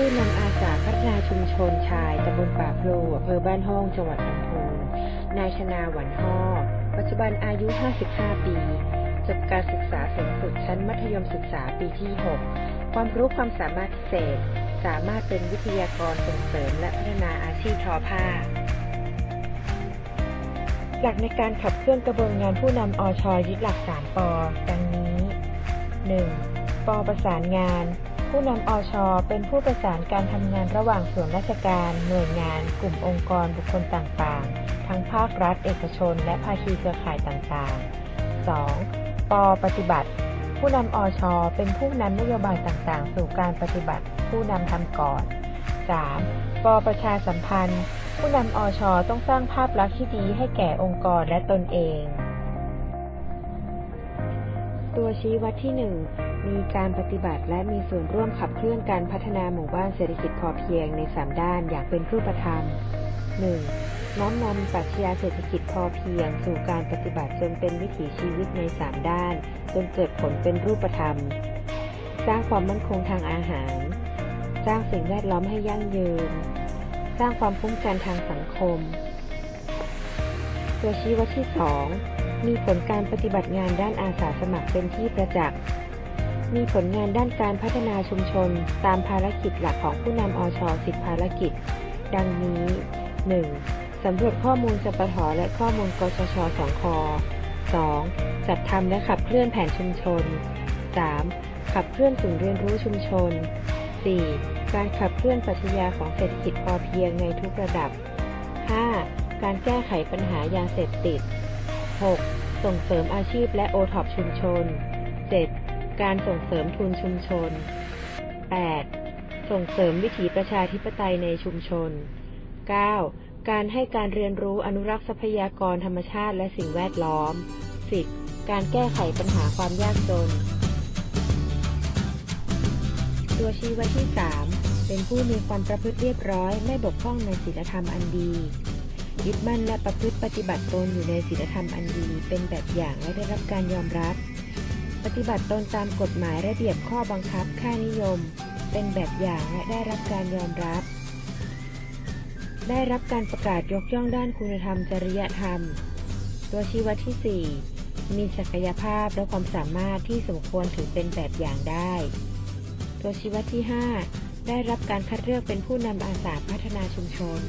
ผู้นำอาสาพัฒนาชุมชนชายตำบลป่าพลูอำเภอบ้านห้องจังหวัดลำพูนนายชนาหวันห่อปัจจุบันอายุ 55 ปีจบการศึกษาสูงสุดชั้นมัธยมศึกษาปีที่ 6 ความรู้ความสามารถพิเศษ สามารถเป็นวิทยากรส่งเสริมและพัฒนาอาชีพทอผ้า หลักในการขับเคลื่อนกระบวนงานผู้นำอชอยึดหลัก 3ปดังนี้ 1. ปประสานงาน ผู้นำอชเป็นผู้ประสานการทำงานระหว่างส่วนราชการ หน่วยงาน กลุ่มองค์กรบุคคลต่างๆ ทั้งภาครัฐ เอกชน และภาคีเครือข่ายต่างๆ 2. ปปฏิบัติ ผู้นำอชเป็นผู้นำนโยบายต่างๆ สู่การปฏิบัติ ผู้นำทำก่อน 3. ปประชาสัมพันธ์ ผู้นำอชต้องสร้างภาพลักษณ์ที่ดีให้แก่องค์กรและตนเอง ตัวชี้วัดที่ 1 มีการปฏิบัติและมีส่วนร่วมขับเคลื่อนการพัฒนาหมู่บ้านเศรษฐกิจพอเพียงใน 3 ด้านอย่างเป็นรูปธรรม 1. น้อมนำปรัชญาเศรษฐกิจพอเพียง สู่การปฏิบัติจนเป็นวิถีชีวิตใน 3 ด้าน จนเกิดผลเป็นรูปธรรม สร้างความมั่นคงทางอาหาร สร้างสิ่งแวดล้อมให้ยั่งยืน สร้างความคุ้มกันทางสังคม ตัวชี้วัดที่ 2 มีผลการปฏิบัติงานด้านอาสาสมัครเป็นที่ประจักษ์ มีผลงานด้านการพัฒนาชุมชน ตามภารกิจหลักของผู้นำอช10ภารกิจ ดังนี้ 1. สำรวจข้อมูลสปทและข้อมูลกชชสองคอ 2. จัดทำและขับเคลื่อนแผนชุมชน 3. ขับเคลื่อนศูนย์เรียนรู้ชุมชน 4. การขับเคลื่อนปรัชญาของเศรษฐกิจพอเพียงในทุกระดับ 5. การแก้ไขปัญหายาเสพติด 6. ส่งเสริมอาชีพและโอท็อปชุมชน 7. การส่งเสริมทุนชุมชน 8. ส่งเสริมวิถีประชาธิปไตยในชุมชน 9. การให้การเรียนรู้อนุรักษ์ทรัพยากรธรรมชาติและสิ่งแวดล้อม 10. การแก้ไขปัญหาความยากจน ตัวชี้วัดที่ 3 เป็นผู้มีความประพฤติเรียบร้อย ไม่บกพร่องในศีลธรรมอันดี ยึดมั่นและประพฤติปฏิบัติตนอยู่ในศีลธรรมอันดี เป็นแบบอย่างและได้รับการยอมรับ ปฏิบัติตนตามกฎหมายระเบียบข้อบังคับ ค่านิยม เป็นแบบอย่างและได้รับการยอมรับ ได้รับการประกาศยกย่องด้านคุณธรรมจริยธรรม ตัวชี้วัดที่ 4 มีศักยภาพและความสามารถที่สมควรถือเป็นแบบอย่างได้ ตัวชี้วัดที่ 5 ได้รับการคัดเลือกเป็นผู้นำอาสาพัฒนาชุมชน